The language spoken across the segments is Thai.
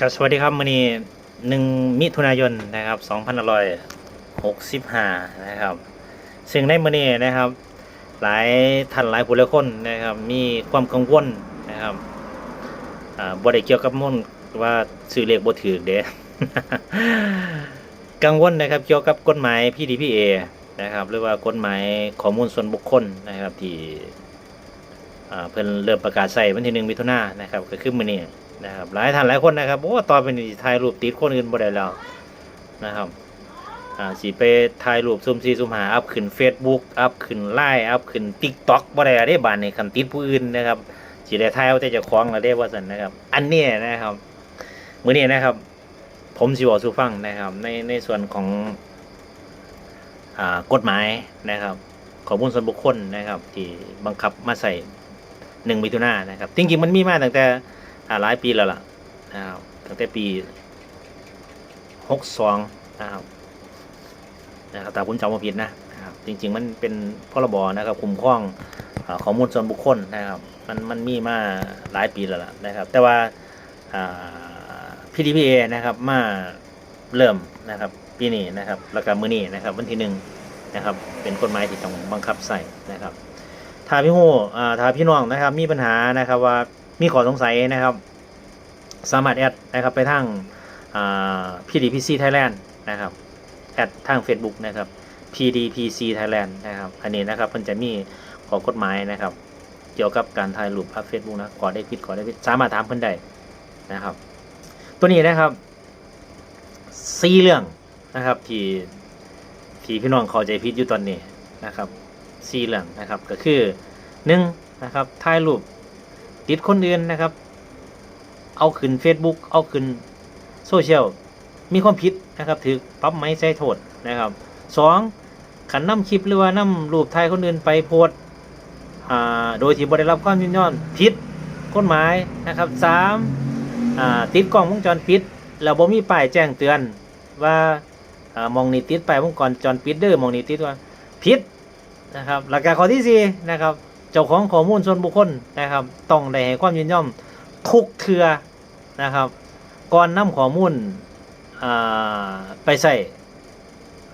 ครับสวัสดีครับมื้อนี้หนึ่งมิถุนายนนะครับ2565นร้อยหกสิบห้านะครับ ซึ่งในมื้อนี้นะครับ หลายท่านหลายผู้หลายคนนะครับ มีความกังวลนะครับอ่าบ่ได้เกี่ยวกับมุ่นว่าซื้อเลขบ่ถูกเด้กังวลนะครับ เกี่ยวกับกฎหมาย PDPA นะครับ หรือว่ากฎหมายข้อมูลส่วนบุคคลนะครับที่เพิ่นเริ่มประกาศใช้วันที่หนึ่งมิถุนายนนะครับ ก็คือมื้อนี้ นะครับหลายท่านหลายคนนะครับโอ้ตอนเป็นถ่ายรูปติดคนอื่นบ่ได้แล้วนะครับอ่าสิไปถ่ายรูปซุ่มซีซุ่มหาอัพขึ้น Facebook อัพขึ้น Line อัพขึ้น TikTok บ่ได้เด้บานในคันติดผู้อื่นนะครับสิได้ถ่ายเอาแต่เจ้าของแล้วเด้ว่าซั่นนะครับ อันนี้นะครับมื้อนี้นะครับ ผมสิบอกสู่ฟังนะครับ ในในส่วนของอ่ากฎหมายนะครับข้อมูลส่วนบุคคลนะครับ ที่บังคับมาใส่หนึ่งมิถุนายนนะครับจริงๆมันมีมาตั้งแต่ อ่าหลายปีแล้วล่ะนะครับตั้งแต่ปีหกสองนะครับนะครับแต่ผมจำมาผิดนะนะครับจริง ๆ มันเป็นพรบนะครับคุ้มครองอข้อมูลส่วนบุคคลนะครับมันมันมีมาหลายปีแล้วล่ะนะครับ แต่ว่าอ่า PDPA นะครับมาเริ่มนะครับปีนี้นะครับแล้วก็มื้อนี้นะครับ วันที่หนึ่งนะครับ เป็นกฎหมายที่ต้องบังคับใส่นะครับ ถ้าพี่โหอ่าถ้าพี่น้องนะครับ มีปัญหานะครับว่า มีข้อสงสัยนะครับ สามารถแอดนะครับไปทางอ่า PDPC Thailand นะครับแอดทาง Facebook นะครับ PDPC Thailand นะครับ อันนี้นะครับมันจะมีข้อกฎหมายนะครับ เกี่ยวกับการถ่ายรูปภาพ Facebook นะขอได้ผิดขอได้ผิดสามารถถามเพิ่นได้นะครับ ตัวนี้นะครับสี่เรื่องนะครับที่ที่พี่น้องเข้าใจผิดอยู่ตอนนี้นะครับสี่เรื่องนะครับก็คือหนึ่งนะครับถ่ายรูป ติดคนอื่นนะครับ เอาขึ้น Facebook เอาขึ้นโซเชียลมีความผิดนะครับถือปรั๊บไม้ใส่โทษนะครับสองขันนำคลิปหรือว่านำรูปถ่ายคนอื่นไปโพสต์อ่าโดยที่บได้รับความยินยอมผิดกฎหมายนะครับสามอ่าติดกล้องวงจรปิดแล้วบ่มีป้ายแจ้งเตือนว่าอ่ามองนี่ติดป้ายวงจรปิดเด้อมองนี่ติดว่าผิดนะครับหลักการข้อที่สี่นะครับ จ้าของข้อมูลส่วนบุคคลนะครับ ต้องได้ให้ความยินยอมทุกเทือนะครับ ก่อนนำข้อมูลอ่าไปใส่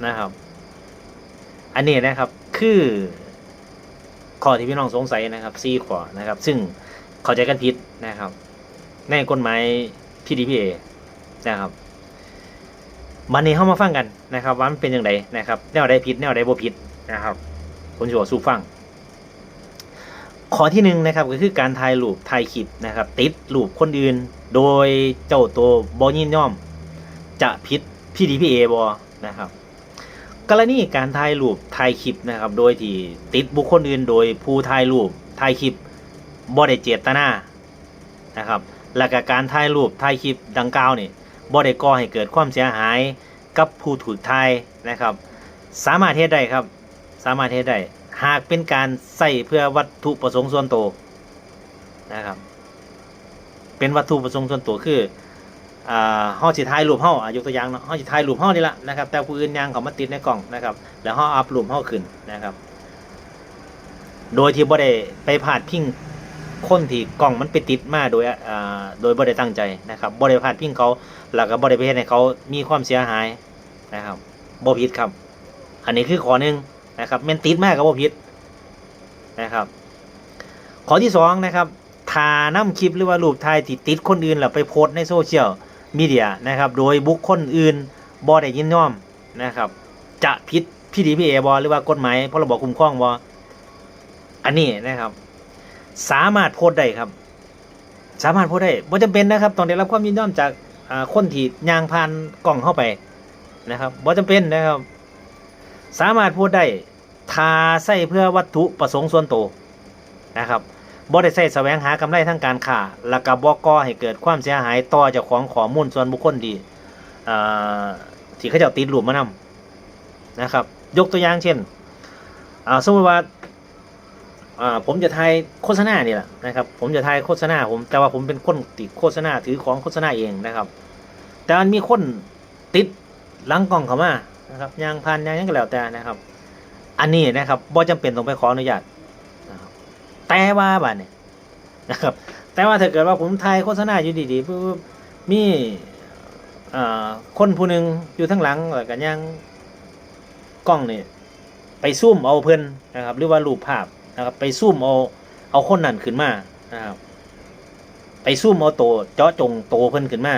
นะครับ อันนี้นะครับคือข้อที่พี่น้องสงสัยนะครับซีข้อนะครับ ซึ่งเข้าใจกันผิดนะครับ ในกฎหมาย PDPA นะครับมันนี้เข้ามาฟังกันนะครับว่ามันเป็นอย่างไรนะครับ แนวใดผิดแนวใดบ่ผิดนะครับผมจะบอกสู่ฟัง ข้อที่หนึ่งนะครับก็คือการถ่ายรูปถ่ายคลิปนะครับ ติดรูปคนอื่น โดยเจ้าตัวบอยินย่อม จะผิด PDPA บอนะครับ กรณีการถ่ายรูปถ่ายคลิปนะครับ โดยที่ติดบุคคลอื่น โดยผู้ถ่ายรูปถ่ายคลิปบ่ได้เจตนานะครับ และกการถ่ายรูปถ่ายคลิปดังกล่าวนี่บ่ได้ก่อให้เกิดความเสียหายกับผู้ถูกถ่ายนะครับ สามารถเฮ็ดได้ครับ สามารถเฮ็ดได้ หากเป็นการใส่เพื่อวัตถุประสงค์ส่วนตัวนะครับ เป็นวัตถุประสงค์ส่วนตัวคืออ่าเฮาสิถ่ายรูปเฮาอะยกตัวอย่างเนาะเฮาสิถ่ายรูปเฮานี่ละนะครับ แต่ผู้อื่นยังเขามาติดในกล่องนะครับ แล้วเฮาอัพรูปเฮาขึ้นนะครับ โดยที่บ่ได้ไปพาดพิงคนที่กล่องมันไปติดมาโดยอ่าโดยบ่ได้ตั้งใจนะครับบ่ได้พาดพิงเขาแล้วก็บ่ได้ไปเฮ็ดให้เขามีความเสียหายนะครับบ่ผิดครับ อันนี้คือข้อหนึ่ง นะครับแมนติดมากก็บ่ผิดนะครับ ข้อที่สองนะครับทานํคลิปหรือว่ารูปถ่ายที่ติดคนอื่นแล้วไปโพสในโซเชียลมีเดียนะครับ โดยบุคคลอื่นบ่ได้ยินยอมนะครับ จะผิษพี่ด PDPA บ่หรือว่ากฎหมายพรบคุ้มครองบ่อันนี้นะครับ สามารถโพสได้ครับ สามารถโพสได้บ่จำเป็นนะครับต้องได้รับความยินยอมจากอ่าคนที่ยางผ่านกล่องเข้าไปนะครับบ่จำเป็นนะครับ สามารถพสต์ได้ทาใส่เพื่อวัตถุประสงค์ส่วนตัวนะครับบ่ได้ใส่แสวงหากำไรทางการค้าแล้วก็บ่ก่อให้เกิดความเสียหายต่อเจ้าของข้อมูลส่วนบุคคลที่อ่าที่เขาเจ้าติดรูปมมานำนะครับ ยกตัวอย่างเช่นสมมติว่าผมจะถ่ายโฆษณานี่แหละนะครับ ผมจะถ่ายโฆษณาผม แต่ว่าผมเป็นคนติดโฆษณาถือของโฆษณาเองนะครับ แต่มันมีคนติดหลังกล้องเข้ามา นะครับยางพันยางยังก็แล้วแต่นะครับ อันนี้นะครับบ่จำเป็นต้องไปขออนุญาตนะครับแต่ว่าบัดนี้นะครับ แต่ว่าถ้าเกิดว่าผมถ่ายโฆษณาอยู่ดีๆปุ๊บมีคนผู้หนึ่งอยู่ทั้งหลังแล้วก็ยังกล้องนี่ไปซูมเอาเพิ่นนะครับ หรือว่ารูปภาพนะครับ ไปซูมเอาเอาคนนั้นขึ้นมานะครับ ไปซูมเอาโตเจาะจงโตเพิ่นขึ้นมา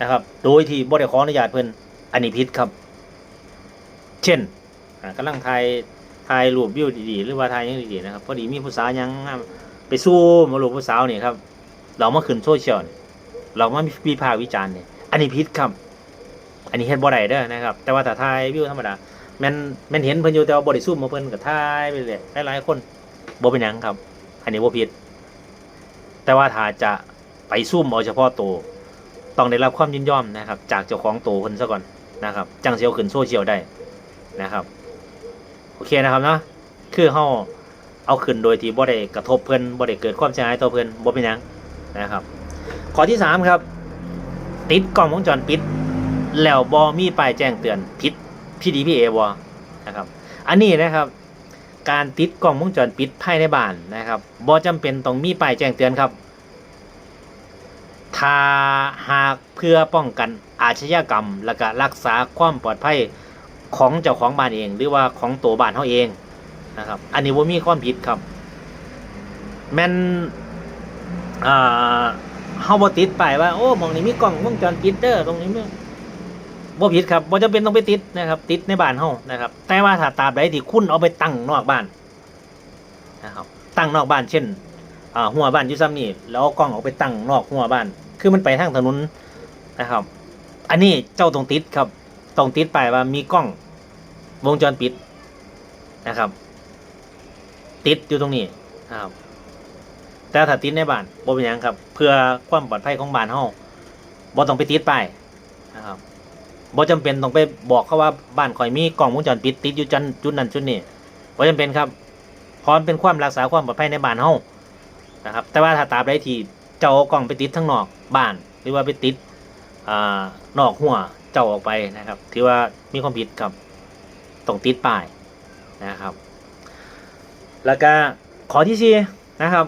นะครับ โดยที่บ่ได้ขออนุญาตเพิ่นอันนี้ผิดครับ เช่นอ่าลังถ่ายถ่ายรูปวิวดีๆ หรือว่าถ่ายยังดีๆนะครับพอดีมีผู้สาวยังไปซูมมารูปผู้สาวนี่ครับ เรามาขึ้นโซเชียลเรามาวิพากษ์วิจารณ์เนี่ยอันนี้ผิดครับ อันนี้เฮ็ดบ่ได้เด้อนะครับ แต่ว่าถ้าถ่ายวิวธรรมดาแม่นแม่นเห็นเพิ่นอยู่แต่ว่าบ่ได้ซูมมาเพิ่นก็ถ่ายไปเรื่อยหลายๆคนบ่เป็นหยังครับ อันนี้บ่ผิด แต่ว่าถ้าจะไปซูมเอาเฉพาะตัวต้องได้รับความยินยอมนะครับ จากเจ้าของตัวเพิ่นซะก่อนนะครับ จังสิเอาขึ้นโซเชียลได้ นะครับ โอเคนะครับเนาะคือเฮาเอาขึ้นโดยที่บ่ได้กระทบเพิ่นบ่ได้เกิดความเสียหายต่อเพิ่นบ่เป็นหยังนะครับ ข้อที่สามครับ ติดกล้องวงจรปิด แล้วบอมีป้ายแจ้งเตือนผิดพี่ดีพี่เอบอนะครับ อันนี้นะครับการติดกล้องวงจรปิดภายในบ้านนะครับบอจำเป็นต้องมีป้ายแจ้งเตือนครับ ถ้าหากเพื่อป้องกันอาชญากรรม และก็รักษาความปลอดภัย ของเจ้าของบ้านเอง หรือว่าของตัวบ้านเขาเองนะครับ อันนี้ว่ามีความผิดครับ แม่นเฮาบ่ติดไปว่าโอ้มองนี้มีกล้องวงจรปิดเด้อตรงนี้มีบ่ผิดครับบ่จำเป็นต้องไปติดนะครับ ติดในบ้านเฮานะครับ แต่ว่าถ้าตาบใดที่คุณเอาไปตั้งนอกบ้านนะครับตั้งนอกบ้านเช่นหัวบ้านอยู่ซ้ำนี่แล้วเอากล้องออกไปตั้งนอกหัวบ้าน คือมันไปทางถนนนะครับ อันนี้เจ้าต้องติดครับ ต้องติดไปว่ามีกล้องวงจรปิดนะครับ ติดอยู่ตรงนี้นะครับ แต่ถ้าติดในบ้านบ่เป็นหยังครับ เพื่อความปลอดภัยของบ้านเฮาบ่ต้องไปติดไปนะครับบ่จำเป็นต้องไปบอกเขาว่าบ้านข่อยมีกล้องวงจรปิดติดอยู่จันจุดนั้นจุดนี้บ่จำเป็นครับพราะมันเป็นความรักษาความปลอดภัยในบ้านเฮานะครับ แต่ว่าถ้าตาบใดที่เจ้าเอากล้องไปติดทั้งนอกบ้าน หรือว่าไปติดอ่านอกหัว เจ้าออกไปนะครับถือว่ามีความผิดครับต้องติดป้ายนะครับ แล้วก็ขอที่สี่นะครับ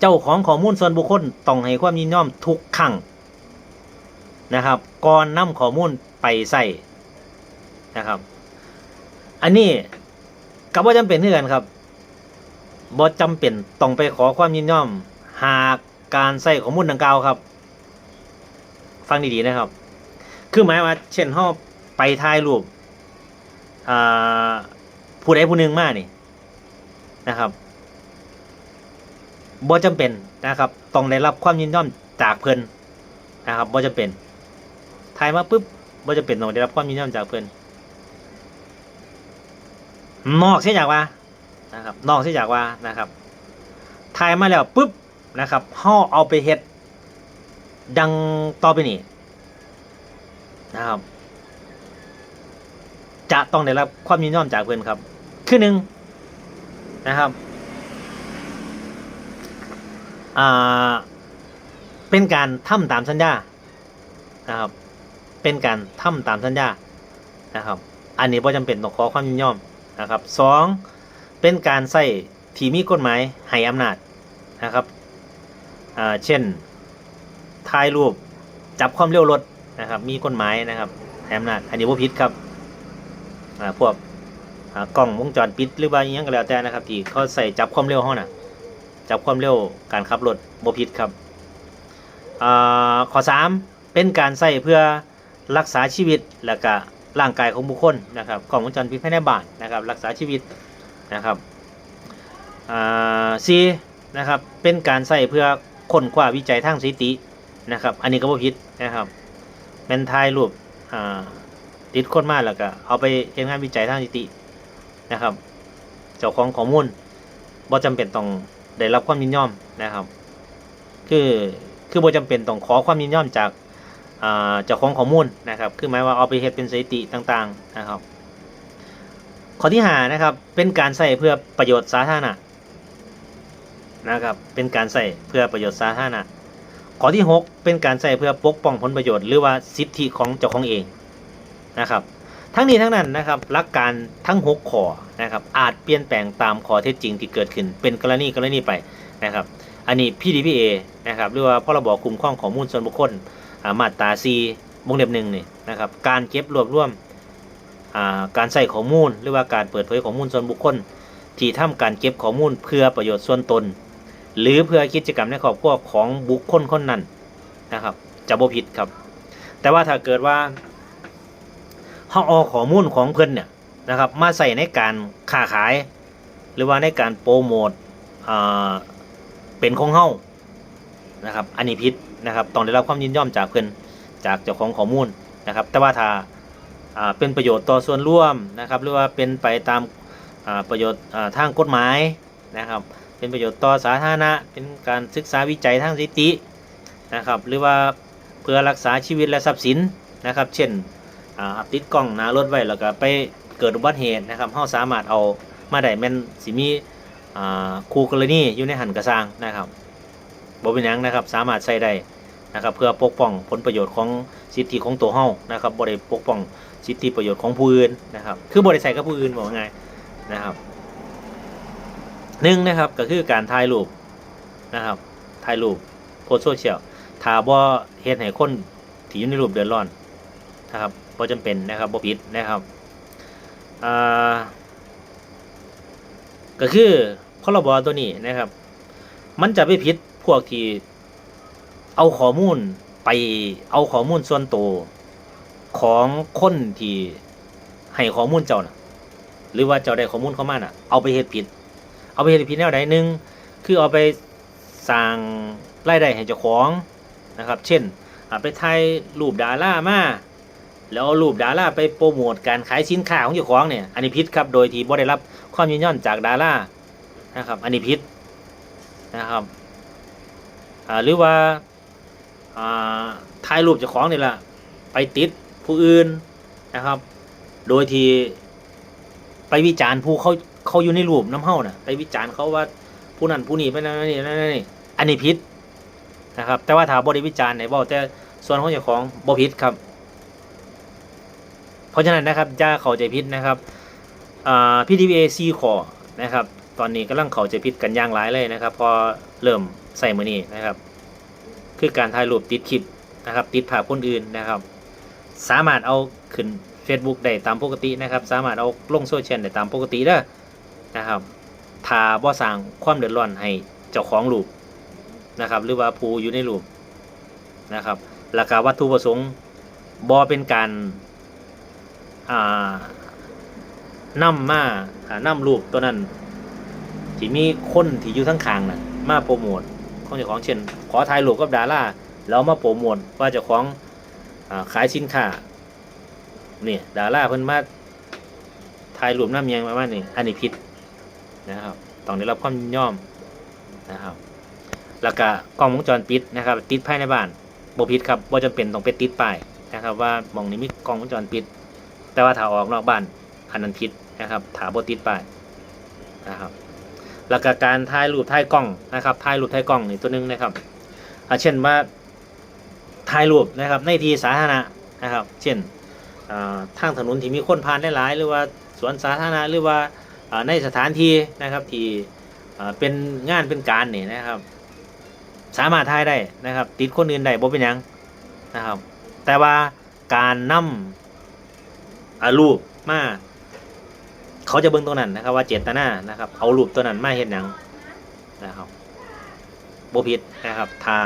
เจ้าของข้อมูลส่วนบุคคลต้องให้ความยินยอมทุกครั้งนะครับก่อนนำข้อมูลไปใส่นะครับ อันนี้ก็บ่จำเป็นเท่ากันครับบ่จำเป็นต้องไปขอความยินยอม หากการใส่ข้อมูลดังกล่าวครับ ฟังดีๆนะครับ คือหมายว่า เช่นเฮาไปถ่ายรูปอ่าผู้ใดผู้หนึ่งมานี่นะครับบ่จำเป็นนะครับต้องได้รับความยินยอมจากเพิ่นนะครับบ่จำเป็นถ่ายมาปุ๊บบ่จำเป็นต้องได้รับความยินยอมจากเพิ่นนอกเสียจากว่านะครับนอกเสียจากว่านะครับถ่ายมาแล้วปุ๊บนะครับห่อเอาไปเฮ็ดดังต่อไปนี้ นะครับ จะต้องได้รับความยินยอมจากเพื่อนครับ คือหนึ่งนะครับเป็นการทำตามสัญญานะครับ เป็นการทำตามสัญญานะครับ อันนี้บ่จำเป็นต้องขอความยินยอมนะครับสองเป็นการใส่ที่มีกฎหมายให้อำนาจนะครับเช่นถ่ายรูปจับความเร็วรถ นะครับ มีกฎหมายนะครับให้อำนาจอันนี้ว่าผิดครับอ่าพวกอ่ากล้องวงจรปิดหรือว่าอหยังก็แล้วแต่นะครับ ที่เขาใส่จับความเร็วเขาน่ะจับความเร็วการขับรถบ่ผิดครับอ่าข้อสามเป็นการใส่เพื่อรักษาชีวิตและก็ร่างกายของบุคคลนะครับกล้องวงจรปิดภายในบ้านนะครับ รักษาชีวิตนะครับอ่าซีนะครับเป็นการใส่เพื่อค้นคว้าวิจัยทางสถิตินะครับ อันนี้ก็บ่ผิดนะครับ เป็นถ่ายรูปอ่าติดคนมาแล้วก็เอาไปเฮ็ดงานวิจัยทางสถิตินะครับ เจ้าของข้อมูลบ่จำเป็นต้องได้รับความยินยอมนะครับ คือคือบ่จำเป็นต้องขอความยินยอมจากอ่าเจ้าของข้อมูลนะครับ คือหมายว่าเอาไปเฮ็ดเป็นสถิติต่างๆนะครับ ข้อที่หานะครับ เป็นการใส่เพื่อประโยชน์สาธารณะนะครับ เป็นการใส่เพื่อประโยชน์สาธารณะ ข้อที่หกเป็นการใส่เพื่อปกป้องผลประโยชน์หรือว่าสิทธิของเจ้าของเองนะครับ ทั้งนี้ทั้งนั้นนะครับหลักการทั้งหกข้อนะครับอาจเปลี่ยนแปลงตามข้อเท็จจริงที่เกิดขึ้นเป็นกรณีกรณีไปนะครับ อันนี้ PDPA นะครับหรือว่าพรบคุ้มครองข้อมูลส่วนบุคคลอ่ามาตรา4วงเล็บหนึ่งนี่นะครับการเก็บรวบรวมการใส่ข้อมูล หรือว่าการเปิดเผยข้อมูลส่วนบุคคล ที่ทำการเก็บข้อมูลเพื่อประโยชน์ส่วนตน หรือเพื่อกิจกรรมในครอบครัวของบุคคลคนนั้นนะครับ จะบ่ผิดครับ แต่ว่าถ้าเกิดว่าเฮาเอาข้อมูลของเพิ่นเนี่ยนะครับมาใส่ในการค้าขาย หรือว่าในการโปรโมทเป็นของเฮานะครับ อันนี้ผิดนะครับต้องได้รับความยินยอมจากเพิ่นจากเจ้าของข้อมูลนะครับ แต่ว่าถ้าเป็นประโยชน์ต่อส่วนร่วมนะครับ หรือว่าเป็นไปตามประโยชน์ทางกฎหมายนะครับ เป็นประโยชน์ต่อสาธารณะ เป็นการศึกษาวิจัยทางสิตินะครับหรือว่าเพื่อรักษาชีวิตและทรัพย์สินนะครับ เช่นอ่าติดกล้องหน้ารถไว้แล้วก็ไปเกิดอุบัติเหตุนะครับเราสามารถเอามาได้แม่นสิมีคู่กรณีอยู่ในหันกระสร้างนะครับบ่เป็นยังนะครับสามารถใช้ได้นะครับเพื่อปกป้องผลประโยชน์ของสิทธิของตัวเฮานะครับบ่ได้ปกป้องสิทธิประโยชน์ของผู้อื่นนะครับ คือบ่ได้ใส่กับผู้อื่นบอกง่ายนะครับ หนึ่งนะครับก็คือการถ่ายรูปนะครับถ่ายรูปโพสโซเชียลถ้าบ่เฮ็ดให้คนที่อยู่ในรูปเดือดร้อนนะครับบ่จำเป็นนะครับบ่ผิดนะครับอ่าก็คือพรบตัวนี้นะครับ มันจะไปผิดพวกที่เอาข้อมูลไปเอาข้อมูลส่วนตัวของคนที่ให้ข้อมูลเจ้าน่ะหรือว่าเจ้าได้ข้อมูลเข้ามาน่ะ เอาไปเฮ็ดผิด เอาไปเฮ็ดผิดแนวใดหนึ่งคือเอาไปสร้างรายได้ให้เจ้าของนะครับ เช่นเอาไปถ่ายรูปดารามาแล้วเอารูปดาราไปโปรโมทการขายสินค้าของเจ้าของเนี่ยอันนี้ผิดครับโดยที่บ่ได้รับความยินยอมจากดารานะครับอันนี้ผิดนะครับหรือว่าอ่าถ่ายรูปเจ้าของนี่แหละไปติดผู้อื่นนะครับ โดยที่ไปวิจารณ์ผู้เขา เขาอยู่ในรูปน้ำเฮาน่ะไปวิจารณ์เขาว่าผู้นั้นผู้นี้ไปนั่นนี่นั่นนี่อันนี้ผิดนะครับ แต่ว่าถ้าบริวิจารณ์ไหนบอกแต่ส่วนของเจ้าของบ่ผิดครับ เพราะฉะนั้นนะครับอย่าเข้าใจผิดนะครับอ่า PDPA C ขอนะครับ ตอนนี้กำลังเข้าใจผิดกันย่างหลายเลยนะครับ พอเริ่มใส่มือนี้นะครับ คือการถ่ายรูปติดคลิปนะครับ ติดภาพคนอื่นนะครับ สามารถเอาขึ้น Facebook ได้ตามปกตินะครับ สามารถเอาลงโซเชียลได้ตามปกติเด้อ นะครับถ้าบ่สร้างความเดือดร้อนให้เจ้าของรูปนะครับ หรือว่าผู้อยู่ในรูปนะครับแล้วก็วัตถุประสงค์บ่เป็นการอ่านำมาอ่านำรูปตัวนั้นที่มีคนที่อยู่ทั้งข้างน่ะมาโปรโมทของเจ้าของเช่น ขอถ่ายรูปกับดาราแล้วมาโปรโมทว่าเจ้าของขายสินค้านี่ดาราเพิ่นมาถ่ายรูปน้ำยังประมาณนี้อันนี้ผิด นะครับต้องได้รับความยินยอมนะครับ แล้วก็กล้องวงจรปิดนะครับ ติดภายในบ้านบ่ผิดครับบ่าจำเป็นต้องไปติดป้ายนะครับ ว่ามองนี้มีกล้องวงจรปิด แต่ว่าถ้าออกนอกบ้านอันนั้นผิดนะครับถ้าบ่ติดป้ายนะครับแล้วก็การถ่ายรูปถ่ายกล้องนะครับถ่ายรูปถ่ายกล้องนี่ตัวหนึงนะครับเช่นว่าถ่ายรูปนะครับในที่สาธารณะนะครับ เช่นทางถนนที่มีคนผ่านหลายๆหรือว่าสวนสาธารณะหรือว่า ในสถานที่นะครับที่เป็นงานเป็นการนี่นะครับ สามารถถ่ายได้นะครับ ติดคนอื่นได้บ่เป็นยังนะครับ แต่ว่าการนำอ่ารูปมาเขาจะเบิ่งตรงนั้นนะครับ ว่าเจตนานะครับ เอารูปตัวนั้นมาเฮ็ดหยังนะครับบ่ผิดนะครับถ้า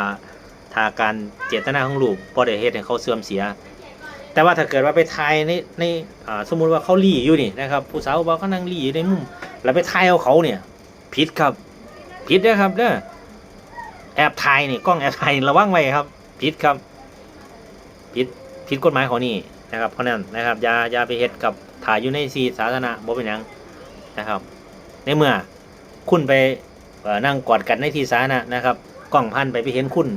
ถ้าการเจตนาของรูปบ่ได้เฮ็ดให้เขาเสื่อมเสีย แต่ว่าถ้าเกิดว่าไปถ่ายในในสมมุติว่าเขาหลี่อยู่นี่นะครับผู้สาวบอกเขานั่งหลี่อยู่ในมุม แล้วไปถ่ายเอาเขาเนี่ยผิดครับผิดนะครับเด้อแอบถ่ายนี่กล้องแอบถ่ายระวังไว้ครับผิดครับผิดผิดกฎหมายเของนี่นะครับเพราะนั้นนะครับอย่าอย่าไปเฮ็ดกับถ่ายอยู่ในที่สาธารณะบ่เป็นหยังนะครับ ในเมื่อคุณไปนั่งกอดกันในที่สาธารณะนะครับ กล้องพันไปไปเห็นคุณ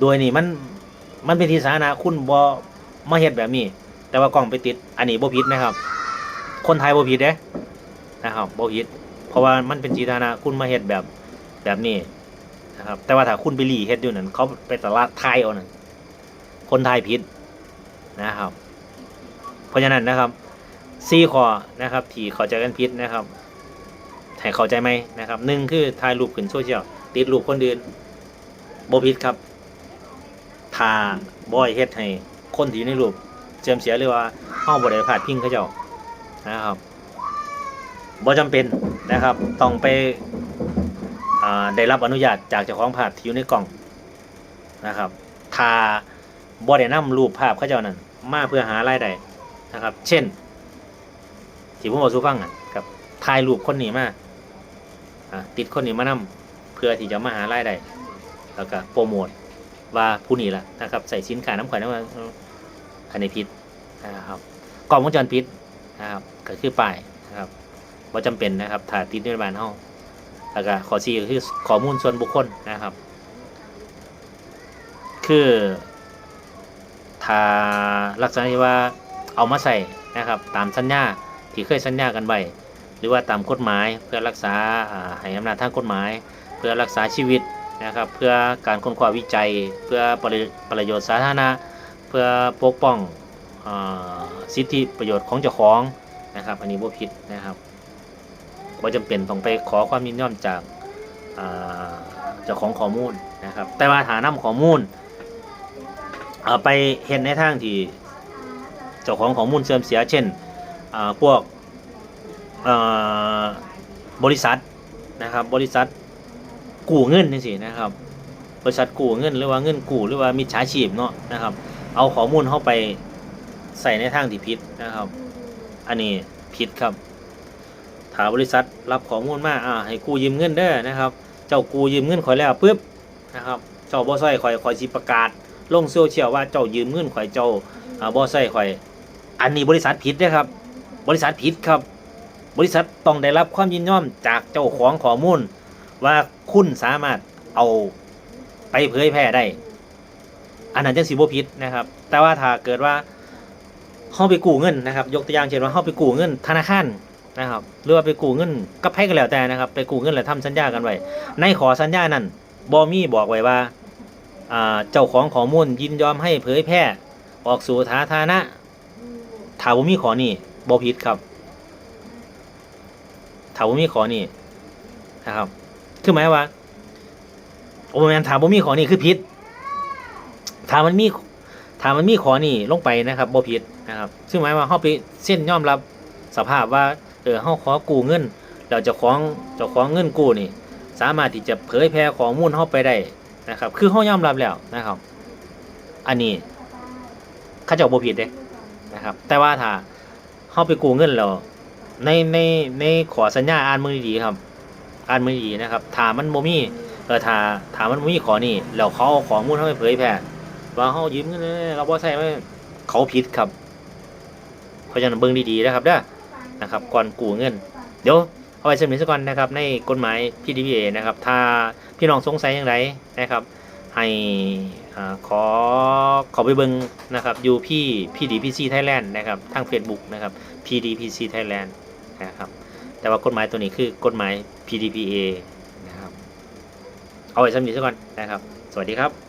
โดยนี่มัน มันเป็นที่สาธารณะคุณบ่มาเฮ็ดแบบนี้ แต่ว่ากล้องไปติด อันนี้บ่ผิดนะครับ คนไทยบ่ผิดเด้นะครับบ่ผิด เพราะว่ามันเป็นที่สาธารณะคุณมาเฮ็ดแบบแบบนี้นะครับ แต่ว่าถ้าคุณไปหลีเฮ็ดอยู่นั่นเขาไปตลาดไทยเอานั่นคนไทยผิดนะครับ เพราะฉะนั้นนะครับซีข้อนะครับ ที่เข้าใจกันผิดนะครับให้เข้าใจไหมนะครับหนึ่งคือถ่ายรูปขึ้นโซเชียลติดรูปคนอื่นบ่ผิดครับ ถ้าบ่ให้เฮ็ดให้คนที่อยู่ในรูปเสื่อมเสียหรือว่าเฮาบ่ได้พาดพิงเขาเจ้านะครับบ่จำเป็นนะครับ ต้องไปได้รับอนุญาตจากเจ้าของภาพที่อยู่ในกล่องนะครับถ้าบ่ได้นำรูปภาพเขาเจ้านั้นมาเพื่อหารายได้นะครับ เช่น ที่ผมบอกสู่ฟังอะกับถ่ายรูปคนนี้มาติดคนนี้มานำเพื่อที่จะมาหารายได้แล้วก็โปรโมท ว่าผู้นี้ละนะครับใส่สินค้าน้ำข่อยน้ำมันอันนี้ผิดนะครับกล้องวงจรปิดนะครับก็คือป้ายนะครับว่าจำเป็นนะครับถ่ายติดในบ้านเฮาแล้วก็ขอสี่ก็คือข้อมูลส่วนบุคคลนะครับ คือถ้าลักษณะที่ว่าเอามาใส่นะครับ ตามสัญญาที่เคยสัญญากันไว้หรือว่าตามกฎหมายเพื่อรักษาอ่าให้อำนาจทางกฎหมาย เพื่อรักษาชีวิต นะครับเพื่อการค้นคว้าวิจัย เพื่อประโยชน์สาธารณะ เพื่อปกป้องอสิทธิประโยชน์ของเจ้าของนะครับอันนี้บ่ผิดนะครับบ่าจำเป็นต้องไปขอความยินยอมจากเจ้าของข้อมูลนะครับแต่ว่าฐานำข้อมูลไปเห็นในทางที่เจ้าของข้อมูลเสื่อมเสีย เช่นพวกบริษัทนะครับบริษัท กู้เงินนี่สินะครับบริษัทกู้เงินหรือว่าเงินกู้หรือว่ามิจฉาชีพเนาะนะครับ เอาข้อมูลเข้าไปใส่ในทางที่ผิดนะครับ อันนี้ผิดครับถาบริษัทรับข้อมูลมาอ่าให้กู้ยืมเงินเด้อนะครับ เจ้ากู้ยืมเงินข่อยแล้วปุ๊บนะครับเจ้าบ่ใส่ข่อยข่อยสิประกาศลงโซเชียลว่าเจ้ายืมเงินข่อยเจ้าอ่าบ่ใส่ข่อย อันนี้บริษัทผิดเด้อครับ บริษัทผิดครับ บริษัทต้องได้รับความยินยอมจากเจ้าของข้อมูล ว่าคุณสามารถเอาไปเผยแพร่ได้ อันนั้นจังสิบ่ผิดนะครับ แต่ว่าถ้าเกิดว่าเฮาไปกู้เงินนะครับ ยกตัวอย่างเช่นว่าเฮาไปกู้เงิน ธนาคารนะครับ หรือว่าไปกู้เงินกับไผก็แล้วแต่นะครับ ไปกู้เงินแล้วทำสัญญากันไว้ ในขอสัญญานั้นบ่มีบอกไว้ว่าเจ้าของข้อมูลยินยอมให้เผยแพร่ออกสู่สาธารณะถ้าบ่มีขอนี้บ่ผิดครับถ้าบ่มีขอนี้นะครับ คือหมายว่า โอ้แมนถามบ่มีขอนี่คือผิดถามมันมีถามมันมีขอนี่ลงไปนะครับบ่ผิดนะครับ ซึ่งหมายว่าเฮาไปเส้นยอมรับสภาพว่าเออเฮาขอกู้เงินแล้วเจ้าของจ้าของเงินกู้นี่ สามารถที่จะเผยแพร่ข้อมูลเฮาไปได้นะครับ คือเฮายอมรับแล้วนะครับ อันนี้เขาเจ้าบ่ผิดเด้นะครับ แต่ว่าถ้าเฮาไปกู้เงินแล้วในในในขอสัญญาอ่านมือดีครับ อ่านมือดีนะครับถามมันบ่มีเออถ้าถามมันบ่มีขอนี่แล้วเขาเอาข้อมูลเข้าไปเผยแพร่ว่าเขายืมเงินเราบ่ใช่ไหมเขาผิดครับเพราะฉะนั้นเบิ่งดีๆนะครับเด้อนะครับก่อนกู้เงิน เดี๋ยวเอาไว้เสนอซะก่อนนะครับในกฎหมาย PDPA นะครับ ถ้าพี่น้องสงสัยอย่างไรนะครับ ให้อ่าขอขอไปเบิ่งนะครับอยู่พี่ PDPC Thailand นะครับทาง Facebook นะครับ PDPC Thailand นะครับแต่ว่ากฎหมายตัวนี้คือกฎหมาย PDPA นะครับ เอาไว้สำหรับนีซะก่อนนะครับ สวัสดีครับ